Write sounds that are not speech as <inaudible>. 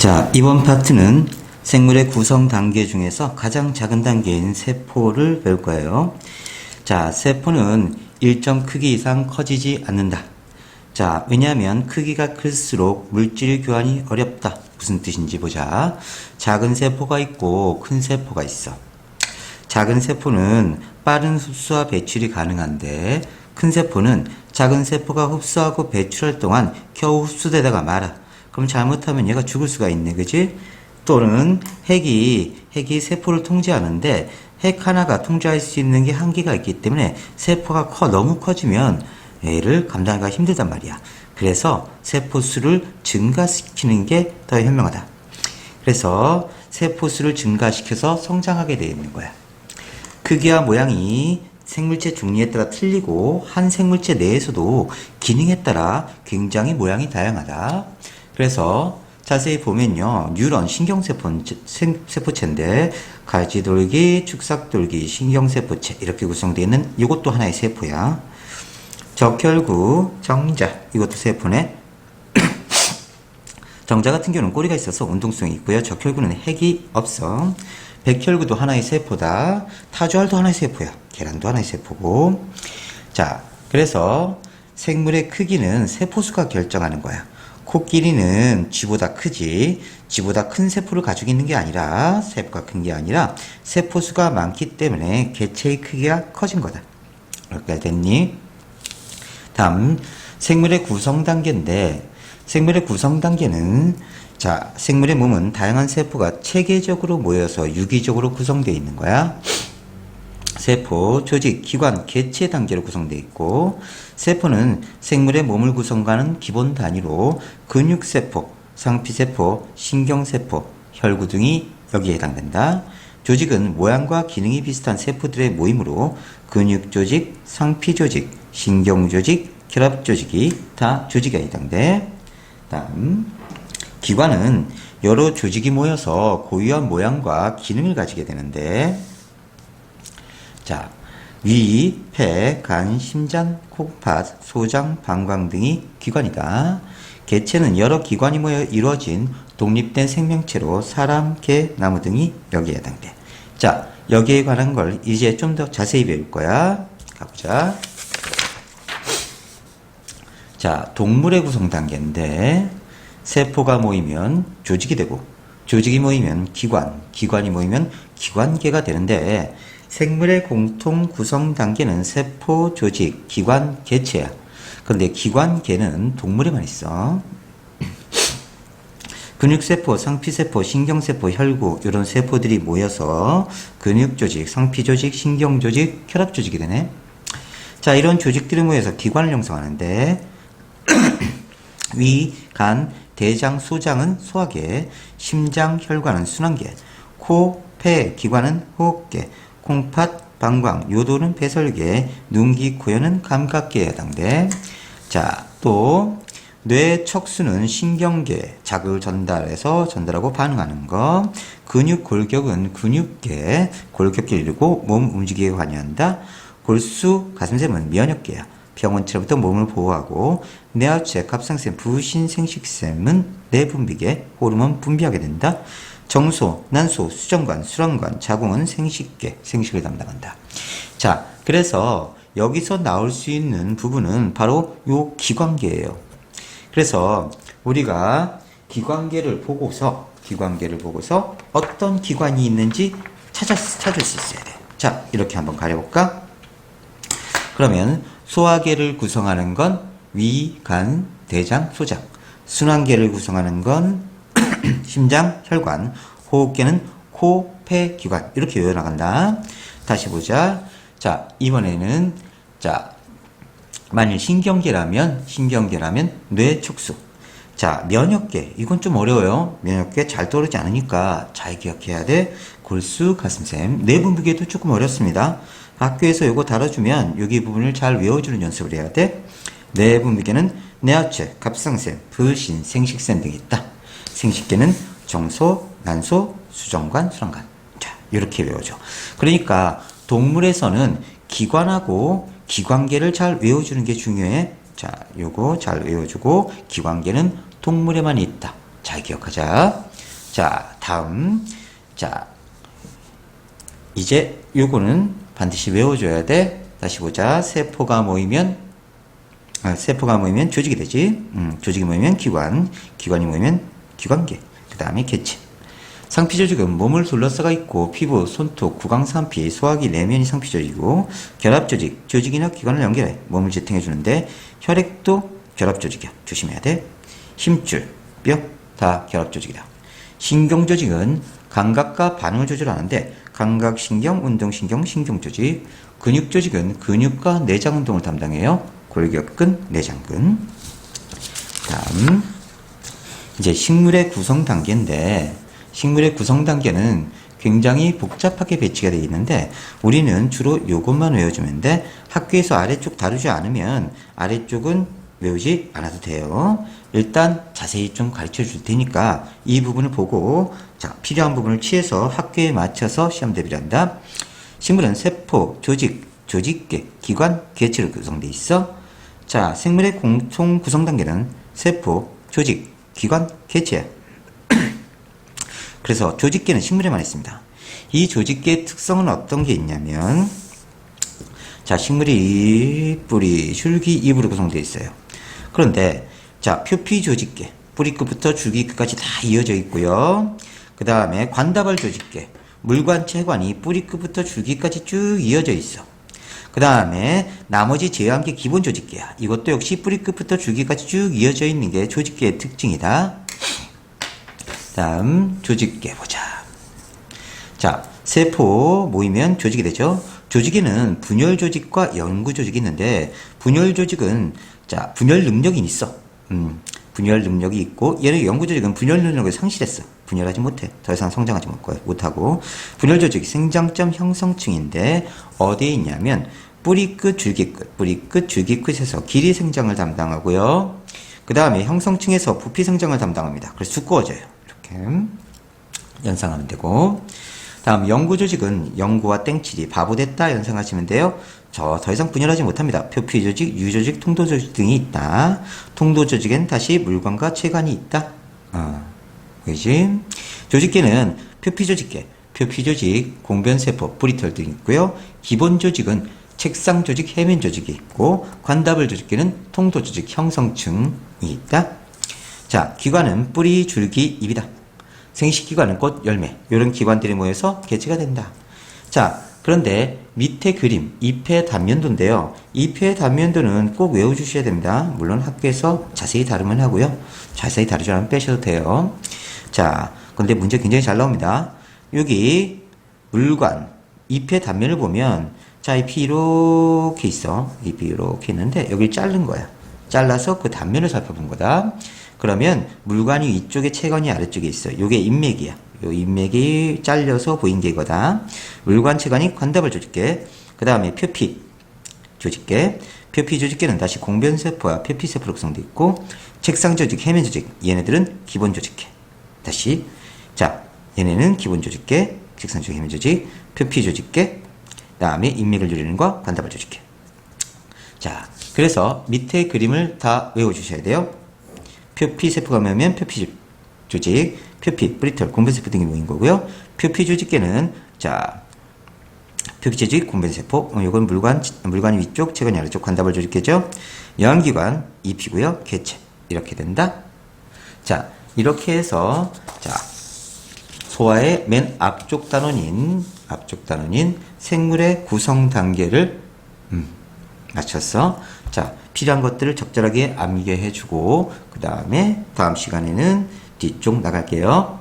자, 이번 파트는 생물의 구성 단계 중에서 가장 작은 단계인 세포를 배울 거예요. 자, 세포는 일정 크기 이상 커지지 않는다. 자, 왜냐하면 크기가 클수록 물질 교환이 어렵다. 무슨 뜻인지 보자. 작은 세포가 있고 큰 세포가 있어. 작은 세포는 빠른 흡수와 배출이 가능한데 큰 세포는 작은 세포가 흡수하고 배출할 동안 겨우 흡수되다가 말아. 그럼 잘못하면 얘가 죽을 수가 있네, 그지? 또는 핵이 핵이 세포를 통제하는데 핵 하나가 통제할 수 있는 게 한계가 있기 때문에 세포가 커 너무 커지면 얘를 감당하기가 힘들단 말이야. 그래서 세포 수를 증가시키는 게 더 현명하다. 그래서 세포 수를 증가시켜서 성장하게 되어 있는 거야. 크기와 모양이 생물체 종류에 따라 틀리고 한 생물체 내에서도 기능에 따라 굉장히 모양이 다양하다. 그래서 자세히 보면요. 뉴런 신경세포, 세포체인데 가지돌기, 축삭돌기, 신경세포체 이렇게 구성되어 있는 이것도 하나의 세포야. 적혈구, 정자 이것도 세포네. <clears throat> 정자 같은 경우는 꼬리가 있어서 운동성이 있고요. 적혈구는 핵이 없어. 백혈구도 하나의 세포다. 타주알도 하나의 세포야. 계란도 하나의 세포고. 자, 그래서 생물의 크기는 세포수가 결정하는 거야. 코끼리는 쥐보다 크지. 쥐보다 큰 세포를 가지고 있는 게 아니라, 세포가 큰 게 아니라, 세포수가 많기 때문에 개체의 크기가 커진 거다. 이렇게 됐니? 다음, 생물의 구성 단계인데, 생물의 구성 단계는 자, 생물의 몸은 다양한 세포가 체계적으로 모여서 유기적으로 구성되어 있는 거야. 세포, 조직, 기관, 개체 단계로 구성되어 있고, 세포는 생물의 몸을 구성하는 기본 단위로 근육세포, 상피세포, 신경세포, 혈구 등이 여기에 해당된다. 조직은 모양과 기능이 비슷한 세포들의 모임으로 근육조직, 상피조직, 신경조직, 혈압조직이 다 조직에 해당돼. 다음, 기관은 여러 조직이 모여서 고유한 모양과 기능을 가지게 되는데, 자, 위, 폐, 간, 심장, 콩팥, 소장, 방광 등이 기관이다. 개체는 여러 기관이 모여 이루어진 독립된 생명체로 사람, 개, 나무 등이 여기에 해당돼. 자, 여기에 관한 걸 이제 좀 더 자세히 배울 거야. 가보자. 자, 동물의 구성 단계인데, 세포가 모이면 조직이 되고, 조직이 모이면 기관, 기관이 모이면 기관계가 되는데, 생물의 공통 구성 단계는 세포, 조직, 기관, 개체야. 그런데 기관계는 동물에만 있어. <clears throat> 근육세포, 상피세포, 신경세포, 혈구 이런 세포들이 모여서 근육조직, 상피조직, 신경조직, 혈압조직이 되네. 자, 이런 조직들이 모여서 기관을 형성하는데 <clears throat> 위, 간, 대장, 소장은 소화계, 심장, 혈관은 순환계, 코, 폐, 기관은 호흡계, 콩팥, 방광, 요도는 배설계, 눈기, 고현은 감각계에 해당돼. 자, 또 뇌 척수는 신경계, 자극을 전달해서 전달하고 반응하는 거. 근육 골격은 근육계, 골격계를 이루고 몸 움직이게 관여한다. 골수, 가슴샘은 면역계야. 병원체로부터 몸을 보호하고 뇌하체, 갑상샘, 부신, 생식샘은 내분비계, 호르몬 분비하게 된다. 정소, 난소, 수정관, 수란관, 자궁은 생식계, 생식을 담당한다. 자, 그래서 여기서 나올 수 있는 부분은 바로 요 기관계예요. 그래서 우리가 기관계를 보고서 기관계를 보고서 어떤 기관이 있는지 찾아 찾을 수 있어야 돼. 자, 이렇게 한번 가려볼까? 그러면 소화계를 구성하는 건 위, 간, 대장, 소장. 순환계를 구성하는 건 <clears throat> 심장, 혈관. 호흡계는 코, 폐, 기관. 이렇게 요약나간다. 다시 보자. 자, 이번에는 자, 만일 신경계라면 신경계라면 뇌 촉수. 자, 면역계. 이건 좀 어려워요. 면역계 잘 떠오르지 않으니까 잘 기억해야 돼. 골수, 가슴샘. 내분비계도 조금 어렵습니다. 학교에서 이거 다뤄주면 여기 부분을 잘 외워주는 연습을 해야 돼. 내분비계는 뇌하체, 갑상샘, 불신, 생식샘 등이 있다. 생식계는 정소, 난소, 수정관, 수란관. 자, 이렇게 외워줘. 그러니까 동물에서는 기관하고 기관계를 잘 외워주는 게 중요해. 자, 요거 잘 외워주고 기관계는 동물에만 있다. 잘 기억하자. 자, 다음. 자, 이제 요거는 반드시 외워줘야 돼. 다시 보자. 세포가 모이면, 아, 세포가 모이면 조직이 되지. 음, 조직이 모이면 기관, 기관이 모이면 기관계. 그 다음에 개체. 상피 조직은 몸을 둘러싸가 있고 피부, 손톱, 구강, 산피, 소화기 내면이 상피 조직이고 결합 조직, 조직이나 기관을 연결해 몸을 지탱해 주는데 혈액도 결합 조직이야. 조심해야 돼. 힘줄, 뼈 다 결합 조직이다. 신경 조직은 감각과 반응을 조절하는데 감각 신경, 운동 신경, 신경 조직. 근육 조직은 근육과 내장 운동을 담당해요. 골격근, 내장근. 다음 이제 식물의 구성 단계인데 식물의 구성 단계는 굉장히 복잡하게 배치가 되어 있는데 우리는 주로 이것만 외워주면 돼. 학교에서 아래쪽 다루지 않으면 아래쪽은 외우지 않아도 돼요. 일단 자세히 좀 가르쳐 줄 테니까 이 부분을 보고 자 필요한 부분을 취해서 학교에 맞춰서 시험 대비를 한다. 식물은 세포, 조직, 조직계, 기관, 개체로 구성되어 있어. 자, 생물의 공통 구성 단계는 세포, 조직, 기관, 개체야. <clears throat> 그래서 조직계는 식물에만 있습니다. 이 조직계의 특성은 어떤 게 있냐면, 자, 식물이 뿌리, 줄기, 잎으로 구성되어 있어요. 그런데, 자, 표피 조직계, 뿌리 끝부터 줄기 끝까지 다 이어져 있고요. 그 다음에 관다발 조직계, 물관, 체관이 뿌리 끝부터 줄기까지 쭉 이어져 있어. 그 다음에 나머지 제한계 기본 조직계야. 이것도 역시 뿌리 끝부터 줄기까지 쭉 이어져 있는 게 조직계의 특징이다. 다음 조직계 보자. 자, 세포 모이면 조직이 되죠. 조직에는 분열 조직과 연구 조직이 있는데 분열 조직은 자 분열 능력이 있어. 음, 분열 능력이 있고 얘는 연구 조직은 분열 능력을 상실했어. 분열하지 못해. 더 이상 성장하지 못- 못하고 분열 조직이 생장점 형성층인데 어디에 있냐면 뿌리 끝, 줄기 끝, 뿌리 끝, 줄기 끝에서 길이 생장을 담당하고요. 그 다음에 형성층에서 부피 생장을 담당합니다. 그래서 두꺼워져요. 이렇게 연상하면 되고 다음 연구 조직은 연구와 땡칠이 바보 됐다 연상하시면 돼요. 저 더 이상 분열하지 못합니다. 표피 조직, 유 조직, 통도 조직 등이 있다. 통도 조직엔 다시 물관과 체관이 있다. 어, 그지? 조직계는 표피 조직계, 표피 조직, 공변 세포, 뿌리털 등이 있고요. 기본 조직은 책상 조직, 해면 조직이 있고 관다발 조직계는 통도 조직 형성층이 있다. 자, 기관은 뿌리, 줄기, 잎이다. 생식기관은 꽃, 열매 이런 기관들이 모여서 개체가 된다. 자, 그런데 밑에 그림 잎의 단면도인데요. 잎의 단면도는 꼭 외워주셔야 됩니다. 물론 학교에서 자세히 다루면 하고요. 자세히 다루지 않으면 빼셔도 돼요. 자, 근데 문제 굉장히 잘 나옵니다. 여기 물관 잎의 단면을 보면 자 잎이 이렇게 있어. 잎이 이렇게 있는데 여기 자른 거야. 잘라서 그 단면을 살펴본 거다. 그러면 물관이 이쪽에 체관이 아래쪽에 있어. 요게 인맥이야. 요 인맥이 잘려서 보인 게 이거다. 물관 체관이 관답을 조직계. 그 다음에 표피 조직계. 표피 조직계는 다시 공변세포와 표피세포로 구성되어 있고 책상 조직, 해면 조직. 얘네들은 기본 조직계. 다시 자 얘네는 기본 조직계, 책상 조직, 해면 조직, 표피 조직계. 그 다음에 인맥을 누리는 과 관답을 조직계. 자, 그래서 밑에 그림을 다 외워주셔야 돼요. 표피 세포가 모이면 표피 조직, 표피, 브리털, 공변세포 등이 모인 거고요. 표피 조직계는 자 표피 조직, 공변세포, 어, 이건 물관, 물관 위쪽, 체관 아래쪽 관답을 조직계죠. 연기관, 잎이고요. 개체 이렇게 된다. 자, 이렇게 해서 자 소화의 맨 앞쪽 단원인 앞쪽 단원인 생물의 구성 단계를 음, 맞췄어. 자, 필요한 것들을 적절하게 암기해 주고 그 다음에 다음 시간에는 뒤쪽 나갈게요.